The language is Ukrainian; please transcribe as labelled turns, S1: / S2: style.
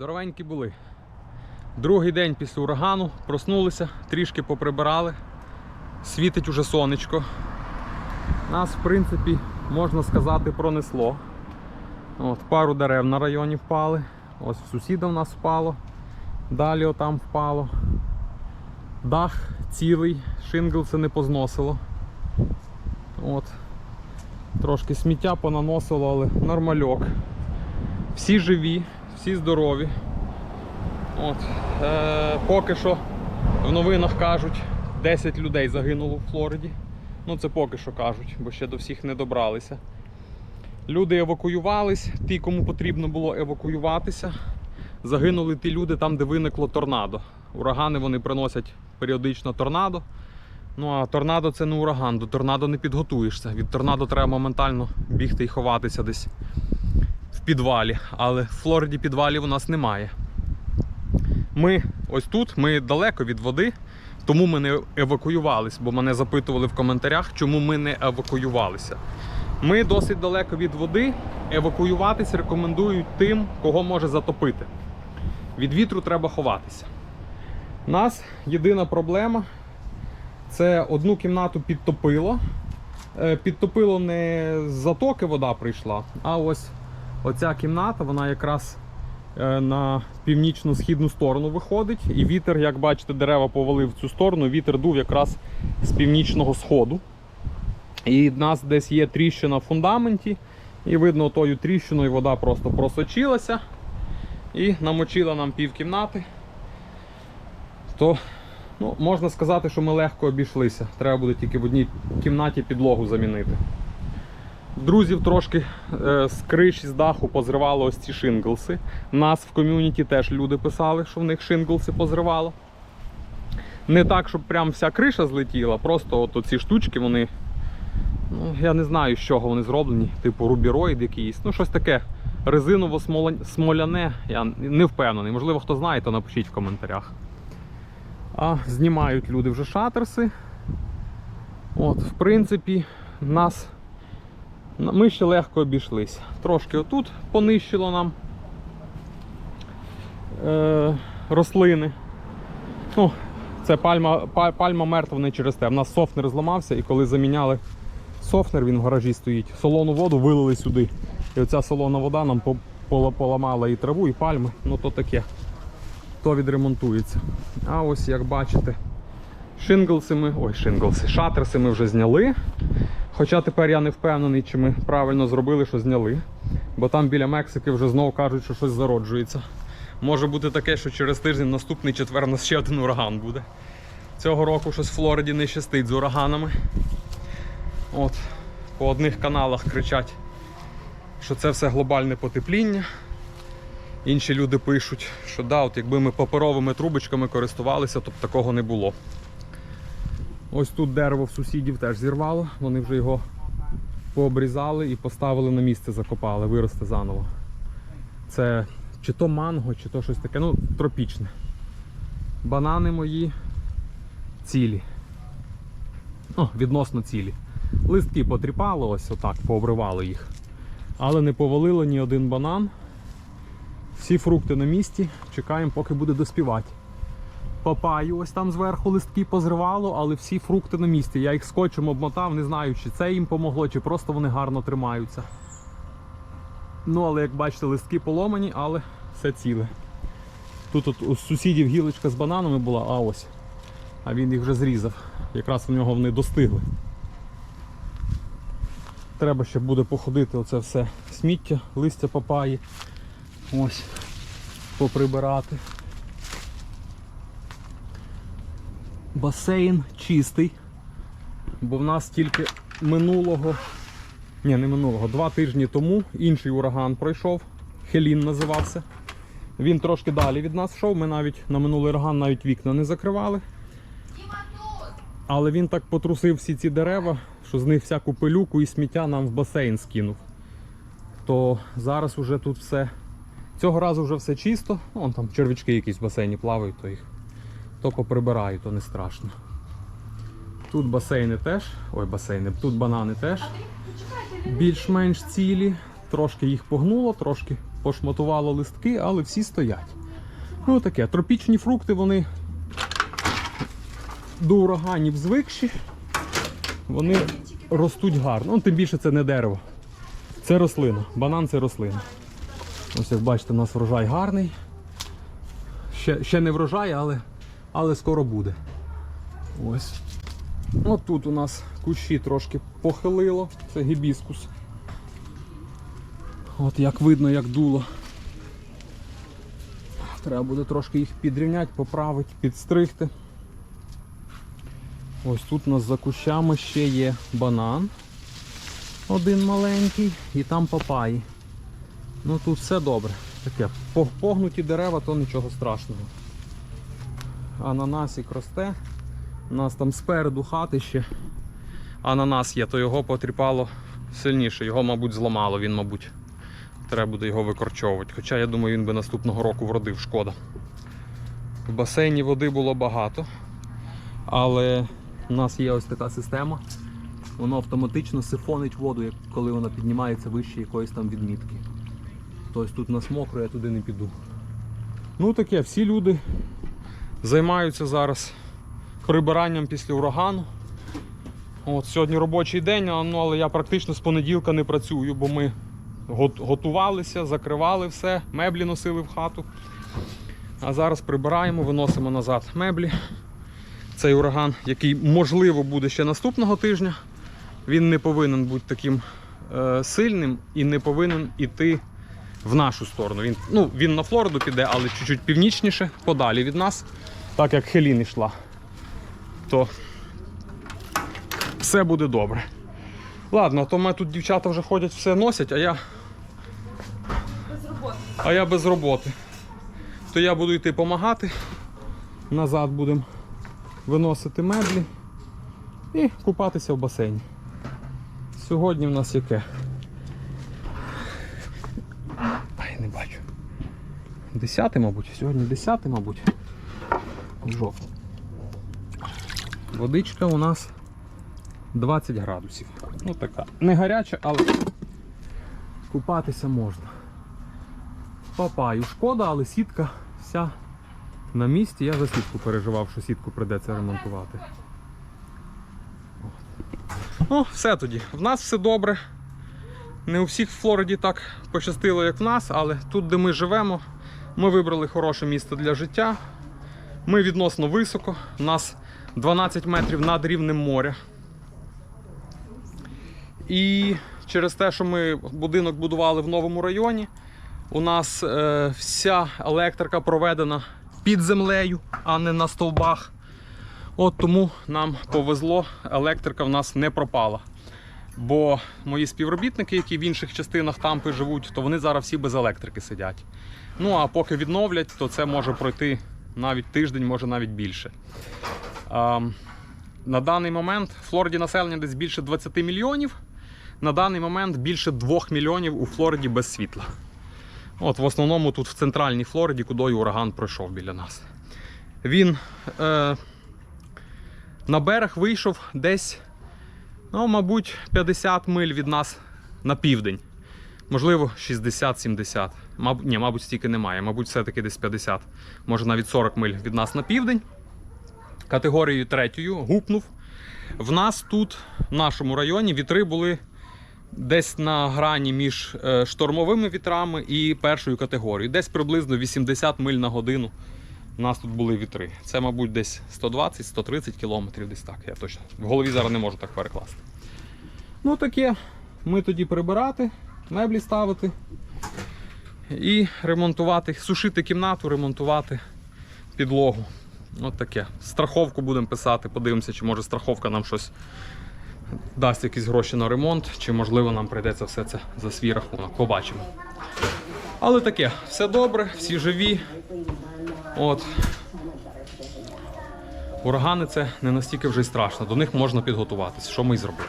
S1: Здоровенькі були. Другий день після урагану проснулися, трішки поприбирали. Світить уже сонечко. Нас, в принципі, можна сказати, пронесло. От, пару дерев на районі впали. Ось сусіда в нас впало. Далі отам впало. Дах цілий, шинглси не позносило. От. Трошки сміття понаносило, але нормальок. Всі живі, всі здорові. От. Е, поки що в новинах кажуть, 10 людей загинуло в Флориді. Ну це поки що кажуть, бо ще до всіх не добралися. Люди евакуювались, ті, кому потрібно було евакуюватися. Загинули ті люди там, де виникло торнадо. Урагани вони приносять періодично торнадо. Ну а торнадо це не ураган, до торнадо не підготуєшся. Від торнадо треба моментально бігти і ховатися десь в підвалі. Але в Флориді підвалів у нас немає. Ми ось тут, ми далеко від води, тому ми не евакуювались, бо мене запитували в коментарях, чому ми не евакуювалися. Ми досить далеко від води. Евакуюватись рекомендують тим, кого може затопити. Від вітру треба ховатися. У нас єдина проблема це одну кімнату підтопило. Е, Підтопило не з затоки вода прийшла, а ось оця кімната, вона якраз е, на північно-східну сторону виходить. І вітер, як бачите, дерева повалив в цю сторону, вітер дув якраз з північного сходу. І в нас десь є тріщина в фундаменті, і видно, тою тріщиною вода просто просочилася і намочила нам пів кімнати. То ну, можна сказати, що ми легко обійшлися. Треба буде тільки в одній кімнаті підлогу замінити. Друзів трошки е, з криші, з даху позривало ось ці шинглси. Нас в ком'юніті теж люди писали, що в них шинглси позривало. Не так, щоб прям вся криша злетіла, просто от ці штучки вони. Ну, я не знаю, з чого вони зроблені, типу рубіроїд якийсь. Ну, щось таке резиново-смоляне, я не впевнений. Можливо, хто знає, то напишіть в коментарях. А знімають люди вже шатерси. От, в принципі, нас ми ще легко обійшлись. Трошки отут понищило нам е, рослини. Ну, це пальма, пальма мертва не через те. У нас софнер зламався, і коли заміняли софнер, він в гаражі стоїть, солону воду вилили сюди. І оця солона вода нам поламала і траву, і пальми. Ну то таке. То відремонтується. А ось як бачите, шинглси ми. Ой, шинглси, шатерси ми вже зняли. Хоча тепер я не впевнений, чи ми правильно зробили, що зняли. Бо там біля Мексики вже знову кажуть, що щось зароджується. Може бути таке, що через тиждень наступний четвер у нас ще один ураган буде. Цього року щось в Флориді не щастить з ураганами. От, по одних каналах кричать, що це все глобальне потепління. Інші люди пишуть, що да, от якби ми паперовими трубочками користувалися, то б такого не було. Ось тут дерево в сусідів теж зірвало, вони вже його пообрізали і поставили на місце, закопали, виросте заново. Це чи то манго, чи то щось таке, ну, тропічне. Банани мої цілі. О, відносно цілі. Листки потріпало, ось отак, пообривало їх. Але не повалило ні один банан. Всі фрукти на місці, чекаємо, поки буде доспівати. Папаю ось там зверху листки позривало, але всі фрукти на місці. Я їх скотчем обмотав, не знаю, чи це їм помогло, чи просто вони гарно тримаються. Ну, але як бачите, листки поломані, але все ціле. Тут от у сусідів гілочка з бананами була, а ось. А він їх вже зрізав. Якраз в нього вони достигли. Треба ще буде походити оце все сміття, листя папаї. Ось, поприбирати. Басейн чистий, бо в нас тільки минулого, ні, не минулого, два тижні тому інший ураган пройшов, Хелін називався. Він трошки далі від нас йшов, ми навіть на минулий ураган навіть вікна не закривали. Але він так потрусив всі ці дерева, що з них всяку пилюку і сміття нам в басейн скинув. То зараз уже тут все. Цього разу вже все чисто. Вон там червячки якісь в басейні плавають, то їх то поприбираю, то не страшно. Тут басейни теж. Ой, басейни, тут банани теж більш-менш цілі. Трошки їх погнуло, трошки пошматувало листки, але всі стоять. Ну таке, тропічні фрукти, вони до ураганів звикші, вони ростуть гарно. Ну, тим більше це не дерево. Це рослина. Банан це рослина. Ось як бачите, у нас врожай гарний. Ще, ще не врожай, але, але скоро буде. Ось. От тут у нас кущі трошки похилило. Це гібіскус. От як видно, як дуло. Треба буде трошки їх підрівняти, поправити, підстригти. Ось тут у нас за кущами ще є банан. Один маленький і там папаї. Ну тут все добре. Таке, погнуті дерева, то нічого страшного. Ананасик росте. У нас там спереду хати ще ананас є, то його потріпало сильніше. Його, мабуть, зламало, він, мабуть, треба буде його викорчовувати. Хоча я думаю, він би наступного року вродив, шкода. В басейні води було багато, але у нас є ось така система. Воно автоматично сифонить воду, коли вона піднімається вище якоїсь там відмітки. Тобто тут нас мокро, я туди не піду. Ну таке, всі люди займаються зараз прибиранням після урагану. От, сьогодні робочий день, ну, але я практично з понеділка не працюю, бо ми готувалися, закривали все, меблі носили в хату. А зараз прибираємо, виносимо назад меблі. Цей ураган, який можливо буде ще наступного тижня, він не повинен бути таким е, сильним і не повинен іти в нашу сторону. Він, ну, він на Флориду піде, але чуть-чуть північніше, подалі від нас, так як Хелін йшла. То все буде добре. Ладно, то ми тут дівчата вже ходять, все носять, а я. А я без роботи. То я буду йти допомагати. Назад будемо виносити меблі і купатися в басейні. Сьогодні в нас яке? 10 мабуть, сьогодні 10, мабуть. Жовтий. Водичка у нас 20 градусів. Ну така. Не гаряча, але купатися можна. Папаю шкода, але сітка вся на місці. Я за сітку переживав, що сітку прийдеться ремонтувати. Ну, все тоді. В нас все добре. Не у всіх в Флориді так пощастило, як в нас, але тут, де ми живемо ми вибрали хороше місце для життя. Ми відносно високо. У нас 12 метрів над рівнем моря. І через те, що ми будинок будували в новому районі, у нас е, вся електрика проведена під землею, а не на стовбах. От тому нам повезло, електрика в нас не пропала. Бо мої співробітники, які в інших частинах Тампи живуть, то вони зараз всі без електрики сидять. Ну а поки відновлять, то це може пройти навіть тиждень, може навіть більше. А, на даний момент в Флориді населення десь більше 20 мільйонів. На даний момент більше 2 мільйонів у Флориді без світла. От в основному тут в центральній Флориді, куди ураган пройшов біля нас. Він е, на берег вийшов десь, ну, мабуть, 50 миль від нас на південь. Можливо, 60-70. Мабуть, ні, мабуть, стільки немає. Мабуть, все-таки десь 50, може навіть 40 миль від нас на південь. Категорією третьою гупнув. В нас тут, в нашому районі, вітри були десь на грані між е, штормовими вітрами і першою категорією. Десь приблизно 80 миль на годину у нас тут були вітри. Це, мабуть, десь 120-130 кілометрів, десь так. Я точно в голові зараз не можу так перекласти. Ну таке, ми тоді прибирати, меблі ставити і ремонтувати, сушити кімнату, ремонтувати підлогу. От таке. Страховку будемо писати, подивимося, чи може страховка нам щось дасть якісь гроші на ремонт, чи можливо нам прийдеться все це за свій рахунок. Побачимо. Але таке, все добре, всі живі. От. Урагани це не настільки вже й страшно, до них можна підготуватися, що ми й зробили.